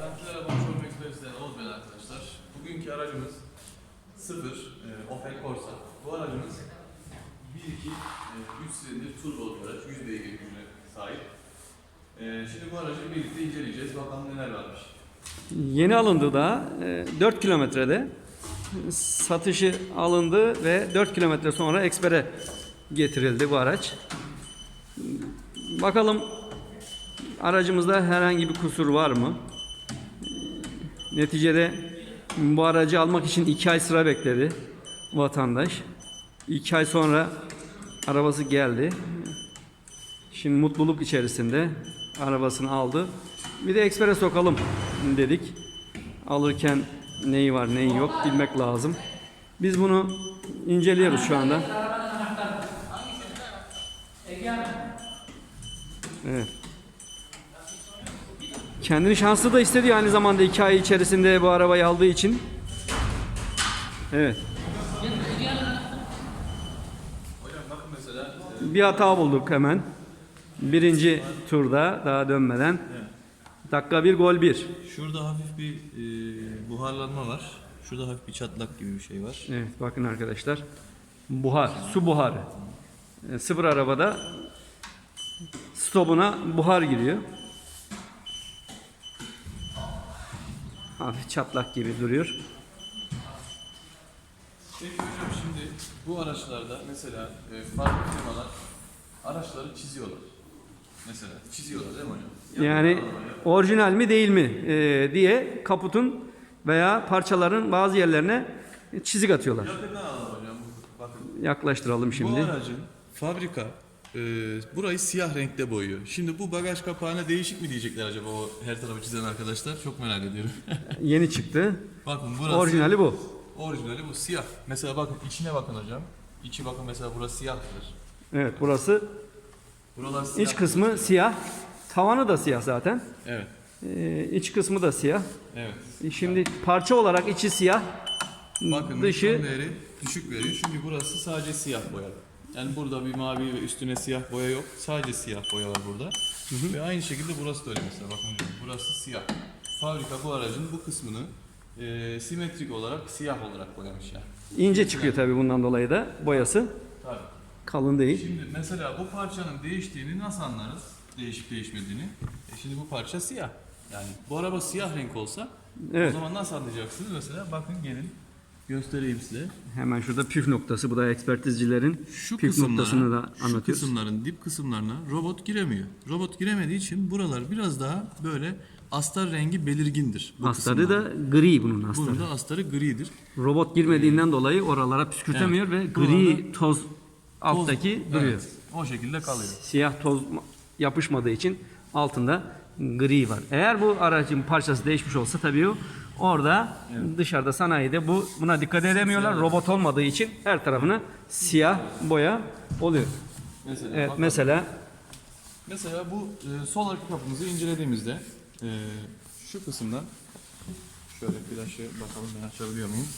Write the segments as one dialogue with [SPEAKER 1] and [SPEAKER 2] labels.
[SPEAKER 1] Garantiler Araba Showroom Express'ten Oğuz ben arkadaşlar. Bugünkü aracımız 0 e, Opel Corsa. Bu aracımız 1.2 e, 3 silindir turbo bir araç. 100 beygir gücüne sahip. E, şimdi bu aracı birlikte inceleyeceğiz. Bakalım neler varmış.
[SPEAKER 2] Yeni alındı da 4 kilometrede satışı alındı ve 4 kilometre sonra ekspere getirildi bu araç. Bakalım aracımızda herhangi bir kusur var mı? Neticede bu aracı almak için 2 ay sıra bekledi vatandaş. 2 ay sonra arabası geldi. Şimdi mutluluk içerisinde arabasını aldı. Bir de ekspere sokalım dedik. Alırken neyi var neyi yok bilmek lazım. Biz bunu inceliyoruz şu anda. Evet. Kendini şanslı da hissediyor aynı zamanda iki ay içerisinde bu arabayı aldığı için. Evet.
[SPEAKER 1] Mesela
[SPEAKER 2] Bir hata bulduk hemen. Birinci turda daha dönmeden. Dakika bir gol bir.
[SPEAKER 1] şurada hafif bir e, buharlanma var. Şurada hafif bir çatlak gibi bir şey var.
[SPEAKER 2] Evet bakın arkadaşlar. Buhar, su buharı. E, sıfır arabada stopuna buhar giriyor. Hafif çatlak gibi duruyor.
[SPEAKER 1] Peki hocam şimdi bu araçlarda mesela e, farklı firmalar araçları çiziyorlar. Mesela çiziyorlar değil mi hocam?
[SPEAKER 2] Yani orijinal mi değil mi e, diye kaputun veya parçaların bazı yerlerine çizik atıyorlar.
[SPEAKER 1] Yakından alalım hocam. Bakın.
[SPEAKER 2] Yaklaştıralım
[SPEAKER 1] Bu
[SPEAKER 2] şimdi.
[SPEAKER 1] aracın fabrika e, burayı siyah renkte boyuyor. Şimdi bu bagaj kapağına değişik mi diyecekler acaba o her tarafı çizen arkadaşlar? Çok merak ediyorum.
[SPEAKER 2] Yeni çıktı.
[SPEAKER 1] bakın burası
[SPEAKER 2] Orijinali bu.
[SPEAKER 1] orijinali bu siyah. Mesela bakın içine bakın hocam. İçi bakın mesela burası siyahtır.
[SPEAKER 2] Evet burası
[SPEAKER 1] Buralar siyah.
[SPEAKER 2] iç kısmı siyah. Tavanı da siyah zaten.
[SPEAKER 1] Evet.
[SPEAKER 2] Ee, iç kısmı da siyah.
[SPEAKER 1] Evet.
[SPEAKER 2] Şimdi parça olarak içi siyah,
[SPEAKER 1] Bakın
[SPEAKER 2] dışı
[SPEAKER 1] değeri düşük veriyor çünkü burası sadece siyah boya. Yani burada bir mavi ve üstüne siyah boya yok. Sadece siyah boya var burada. Ve aynı şekilde burası da öyle mesela. Bakın hocam burası siyah. Fabrika bu aracın bu kısmını e, simetrik olarak siyah olarak boyamış yani.
[SPEAKER 2] ince çıkıyor tabii bundan dolayı da boyası
[SPEAKER 1] Tabii.
[SPEAKER 2] kalın değil.
[SPEAKER 1] Şimdi mesela bu parçanın değiştiğini nasıl anlarız? Değişip değişmediğini. E şimdi bu parça siyah. Yani bu araba siyah renk olsa
[SPEAKER 2] Evet.
[SPEAKER 1] o zaman nasıl anlayacaksınız? Mesela bakın gelin göstereyim size.
[SPEAKER 2] Hemen şurada püf noktası bu da ekspertizcilerin
[SPEAKER 1] Şu
[SPEAKER 2] püf
[SPEAKER 1] kısımlara,
[SPEAKER 2] noktasını da
[SPEAKER 1] şu
[SPEAKER 2] anlatıyoruz.
[SPEAKER 1] kısımların dip kısımlarına robot giremiyor. Robot giremediği için buralar biraz daha böyle astar rengi belirgindir. Bu
[SPEAKER 2] Astarı
[SPEAKER 1] kısımlar.
[SPEAKER 2] da gri bunun astarı.
[SPEAKER 1] Bunun da astarı gridir.
[SPEAKER 2] Robot girmediğinden dolayı oralara püskürtemiyor ve gri toz alttaki
[SPEAKER 1] Toz-
[SPEAKER 2] duruyor.
[SPEAKER 1] Evet, o şekilde kalıyor.
[SPEAKER 2] Siyah toz yapışmadığı için altında gri var. Eğer bu aracın parçası değişmiş olsa tabii o orada dışarıda sanayide bu buna dikkat edemiyorlar. Robot olmadığı için her tarafına siyah boya oluyor.
[SPEAKER 1] Mesela,
[SPEAKER 2] Evet mesela
[SPEAKER 1] mesela bu e, sol arka kapımızı incelediğimizde e, şu kısımdan şöyle flaşı bakalım ben açabiliyor muyum?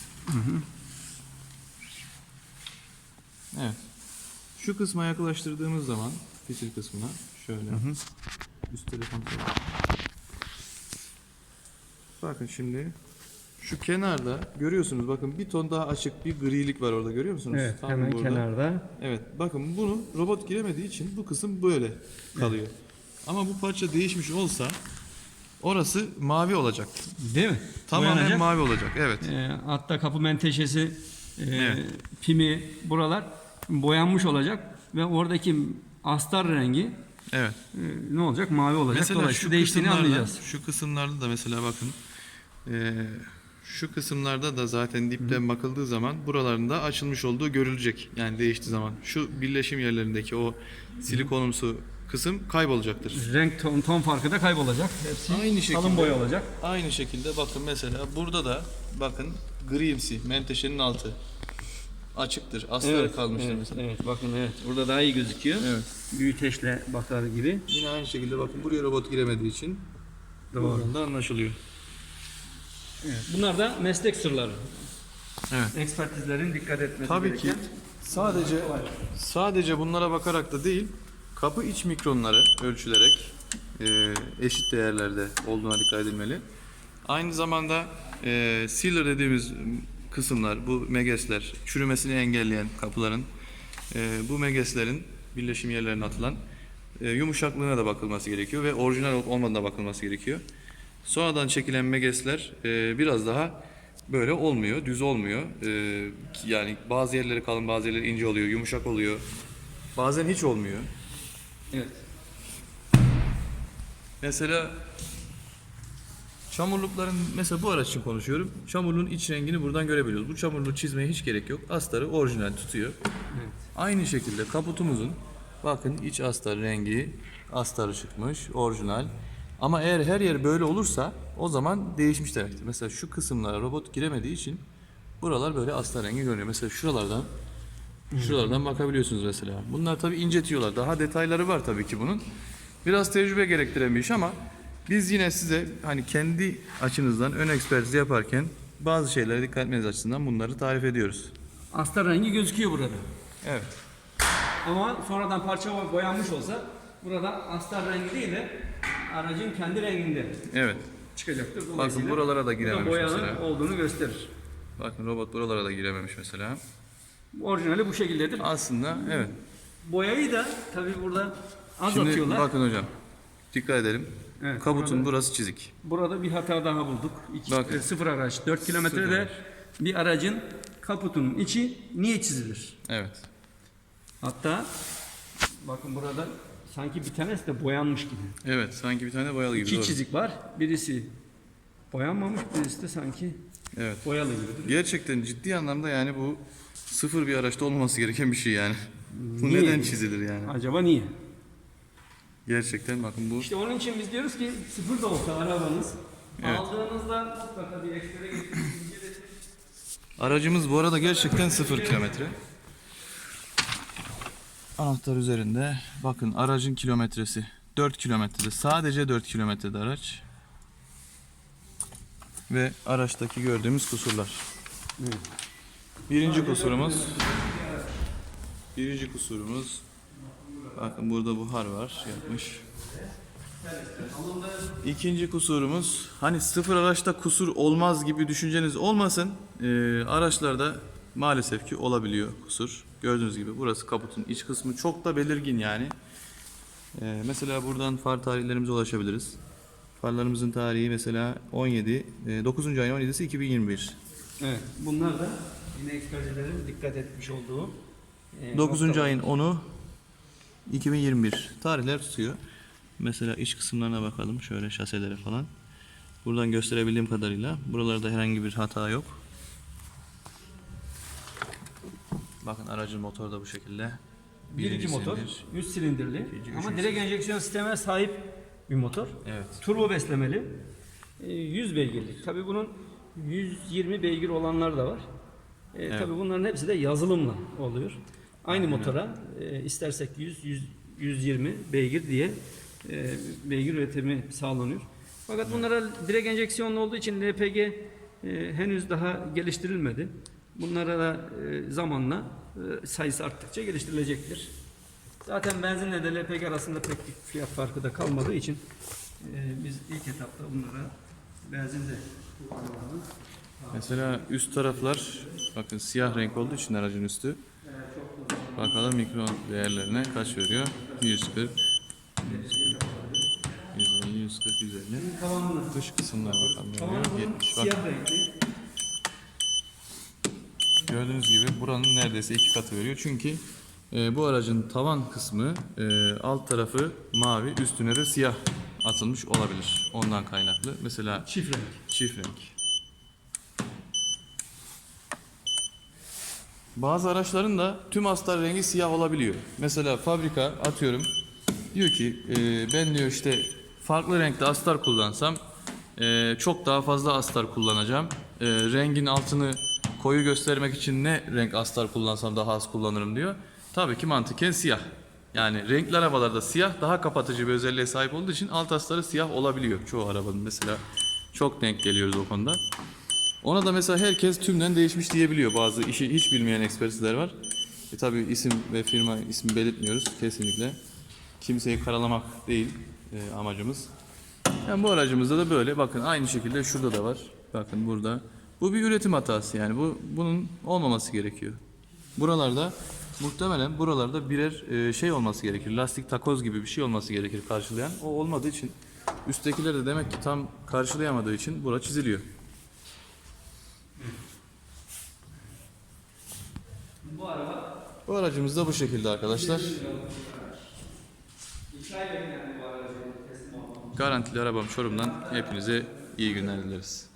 [SPEAKER 1] Evet. Şu kısma yaklaştırdığımız zaman fitil kısmına şöyle üst telefon Bakın şimdi şu kenarda görüyorsunuz bakın bir ton daha açık bir grilik var orada görüyor musunuz?
[SPEAKER 2] evet
[SPEAKER 1] Tam
[SPEAKER 2] hemen
[SPEAKER 1] burada.
[SPEAKER 2] kenarda
[SPEAKER 1] Evet bakın bunu robot giremediği için bu kısım böyle kalıyor. Ama bu parça değişmiş olsa orası mavi olacak.
[SPEAKER 2] değil mi?
[SPEAKER 1] Tamamen
[SPEAKER 2] Boyanacak.
[SPEAKER 1] mavi olacak. Evet.
[SPEAKER 2] E, hatta kapı menteşesi, e,
[SPEAKER 1] Evet.
[SPEAKER 2] pimi buralar boyanmış olacak ve oradaki astar rengi
[SPEAKER 1] Evet.
[SPEAKER 2] e, ne olacak? Mavi olacak.
[SPEAKER 1] Mesela
[SPEAKER 2] Dolayısıyla
[SPEAKER 1] şu
[SPEAKER 2] değiştiğini anlayacağız.
[SPEAKER 1] şu kısımlarda da mesela bakın eee, şu kısımlarda da zaten dipten bakıldığı zaman buralarında açılmış olduğu görülecek. Yani değiştiği zaman. Şu birleşim yerlerindeki o silikonumsu kısım kaybolacaktır.
[SPEAKER 2] Renk ton, ton farkı da kaybolacak. Hepsi
[SPEAKER 1] Aynı şekilde.
[SPEAKER 2] kalın boya olacak.
[SPEAKER 1] Aynı şekilde bakın mesela burada da bakın grimsi menteşenin altı açıktır. Astarı kalmıştır
[SPEAKER 2] evet,
[SPEAKER 1] mesela.
[SPEAKER 2] evet, bakın evet. Burada daha iyi gözüküyor.
[SPEAKER 1] Evet.
[SPEAKER 2] Büyüteçle bakar gibi.
[SPEAKER 1] Yine aynı şekilde bakın buraya robot giremediği için
[SPEAKER 2] Doğru.
[SPEAKER 1] buradan da anlaşılıyor.
[SPEAKER 2] Evet. Bunlar da meslek sırları.
[SPEAKER 1] Evet.
[SPEAKER 2] Ekspertizlerin dikkat etmesi
[SPEAKER 1] Tabii ki
[SPEAKER 2] gereken.
[SPEAKER 1] sadece sadece bunlara bakarak da değil kapı iç mikronları ölçülerek e, eşit değerlerde olduğuna dikkat edilmeli. Aynı zamanda e, sealer dediğimiz kısımlar, bu megesler, çürümesini engelleyen kapıların, e, bu megeslerin birleşim yerlerine atılan e, yumuşaklığına da bakılması gerekiyor ve orijinal olup olmadığına bakılması gerekiyor. Sonradan çekilen megesler e, biraz daha böyle olmuyor, düz olmuyor. E, yani bazı yerleri kalın, bazı yerleri ince oluyor, yumuşak oluyor. Bazen hiç olmuyor.
[SPEAKER 2] Evet.
[SPEAKER 1] Mesela çamurlukların mesela bu araç için konuşuyorum. Çamurluğun iç rengini buradan görebiliyoruz. Bu çamurluğu çizmeye hiç gerek yok. Astarı orijinal tutuyor.
[SPEAKER 2] Evet.
[SPEAKER 1] Aynı şekilde kaputumuzun bakın iç astar rengi astarı çıkmış orijinal. Ama eğer her yer böyle olursa o zaman değişmiş demektir. Mesela şu kısımlara robot giremediği için buralar böyle astar rengi görünüyor. Mesela şuralardan Şuralardan bakabiliyorsunuz mesela. Bunlar tabii incetiyorlar. Daha detayları var tabii ki bunun. Biraz tecrübe gerektiren bir iş ama biz yine size hani kendi açınızdan ön ekspertiz yaparken bazı şeylere dikkat etmeniz açısından bunları tarif ediyoruz.
[SPEAKER 2] Astar rengi gözüküyor burada.
[SPEAKER 1] Evet.
[SPEAKER 2] Ama sonradan parça boyanmış olsa burada astar rengi değil de aracın kendi renginde
[SPEAKER 1] Evet.
[SPEAKER 2] çıkacaktır.
[SPEAKER 1] Bakın
[SPEAKER 2] Dolayısıyla
[SPEAKER 1] buralara da girememiş
[SPEAKER 2] boyanın
[SPEAKER 1] mesela.
[SPEAKER 2] olduğunu gösterir.
[SPEAKER 1] Bakın robot buralara da girememiş mesela.
[SPEAKER 2] Orijinali bu şekildedir.
[SPEAKER 1] Aslında evet.
[SPEAKER 2] Boyayı da tabii burada az
[SPEAKER 1] Şimdi
[SPEAKER 2] atıyorlar.
[SPEAKER 1] bakın hocam. Dikkat edelim.
[SPEAKER 2] Evet,
[SPEAKER 1] Kabutun
[SPEAKER 2] burada-
[SPEAKER 1] burası çizik.
[SPEAKER 2] Burada bir hata daha bulduk. İki,
[SPEAKER 1] Bakın.
[SPEAKER 2] e, sıfır araç. 4 kilometrede
[SPEAKER 1] araç.
[SPEAKER 2] bir aracın kaputunun içi niye çizilir?
[SPEAKER 1] Evet.
[SPEAKER 2] Hatta bakın burada sanki bir tanesi de boyanmış gibi.
[SPEAKER 1] Evet sanki bir tane boyalı gibi.
[SPEAKER 2] İki
[SPEAKER 1] doğru.
[SPEAKER 2] çizik var. Birisi boyanmamış, birisi de sanki
[SPEAKER 1] Evet.
[SPEAKER 2] boyalı gibi.
[SPEAKER 1] Gerçekten ciddi anlamda yani bu sıfır bir araçta olmaması gereken bir şey yani. Bu
[SPEAKER 2] Niye?
[SPEAKER 1] neden çizilir yani?
[SPEAKER 2] Acaba niye?
[SPEAKER 1] Gerçekten bakın bu
[SPEAKER 2] İşte onun için biz diyoruz ki sıfır da olsa arabanız
[SPEAKER 1] Evet.
[SPEAKER 2] aldığınızda mutlaka bir inceletin.
[SPEAKER 1] aracımız bu arada gerçekten sıfır kilometre. Anahtar üzerinde bakın aracın kilometresi 4 kilometrede sadece 4 kilometrede araç. Ve araçtaki gördüğümüz kusurlar. Birinci kusurumuz Birinci kusurumuz Bakın burada buhar var yapmış. İkinci kusurumuz hani sıfır araçta kusur olmaz gibi düşünceniz olmasın. Ee, araçlarda maalesef ki olabiliyor kusur. Gördüğünüz gibi burası kaputun iç kısmı çok da belirgin yani. Ee, mesela buradan far tarihlerimize ulaşabiliriz. Farlarımızın tarihi mesela 17, e, 9. ayın 17'si 2021.
[SPEAKER 2] Evet. Bunlar da yine ekspertilerin dikkat etmiş olduğu e,
[SPEAKER 1] 9.
[SPEAKER 2] noktalar.
[SPEAKER 1] ayın 10'u 2021 tarihler tutuyor. Mesela iç kısımlarına bakalım şöyle şaselere falan. Buradan gösterebildiğim kadarıyla buralarda herhangi bir hata yok. Bakın aracın motoru da bu şekilde.
[SPEAKER 2] 1 2
[SPEAKER 1] Birinci
[SPEAKER 2] motor,
[SPEAKER 1] silindir.
[SPEAKER 2] 100 silindirli
[SPEAKER 1] İkinci,
[SPEAKER 2] ama direkt enjeksiyon sistemine sahip bir motor.
[SPEAKER 1] Evet.
[SPEAKER 2] Turbo beslemeli. E, 100 beygirlik. Tabii bunun 120 beygir olanlar da var. E,
[SPEAKER 1] Evet.
[SPEAKER 2] Tabii bunların hepsi de yazılımla oluyor. Aynı motora e, istersek 100, 100 120 beygir diye e, beygir üretimi sağlanıyor. Fakat bunlara direkt enjeksiyonlu olduğu için LPG e, henüz daha geliştirilmedi. Bunlara da e, zamanla e, sayısı arttıkça geliştirilecektir. Zaten benzinle de LPG arasında pek bir fiyat farkı da kalmadığı için e, biz ilk etapta bunlara benzinde kullanalım.
[SPEAKER 1] Mesela üst taraflar bakın siyah renk olduğu için aracın üstü. Bakalım mikro değerlerine kaç veriyor? 140 140 150 140 150
[SPEAKER 2] Tavanını
[SPEAKER 1] Dış kısımlara bakalım. ne
[SPEAKER 2] Tavanı
[SPEAKER 1] oluyor?
[SPEAKER 2] bunun
[SPEAKER 1] 70. Bak,
[SPEAKER 2] siyah renkli.
[SPEAKER 1] Gördüğünüz gibi buranın neredeyse iki katı veriyor. Çünkü e, bu aracın tavan kısmı e, alt tarafı mavi, üstüne de siyah atılmış olabilir. Ondan kaynaklı. Mesela
[SPEAKER 2] Çift renk.
[SPEAKER 1] çift renk. Bazı araçların da tüm astar rengi siyah olabiliyor. Mesela fabrika atıyorum diyor ki e, ben diyor işte farklı renkte astar kullansam e, çok daha fazla astar kullanacağım. E, rengin altını koyu göstermek için ne renk astar kullansam daha az kullanırım diyor. Tabii ki mantıken siyah. Yani renkli arabalarda siyah daha kapatıcı bir özelliğe sahip olduğu için alt astarı siyah olabiliyor çoğu arabanın. Mesela çok denk geliyoruz o konuda. Ona da mesela herkes tümden değişmiş diyebiliyor. Bazı işi hiç bilmeyen ekspertizler var. E tabi isim ve firma ismi belirtmiyoruz kesinlikle. Kimseyi karalamak değil e, amacımız. Yani bu aracımızda da böyle. Bakın aynı şekilde şurada da var. Bakın burada. Bu bir üretim hatası yani. Bu bunun olmaması gerekiyor. Buralarda muhtemelen buralarda birer e, şey olması gerekir. Lastik takoz gibi bir şey olması gerekir karşılayan. O olmadığı için üsttekiler de demek ki tam karşılayamadığı için bura çiziliyor.
[SPEAKER 2] Bu araba
[SPEAKER 1] Bu aracımız da bu şekilde arkadaşlar.
[SPEAKER 2] 2 ay beklendi bu aracı teslim olmam.
[SPEAKER 1] Garantili arabam Çorum'dan hepinize iyi günler dileriz.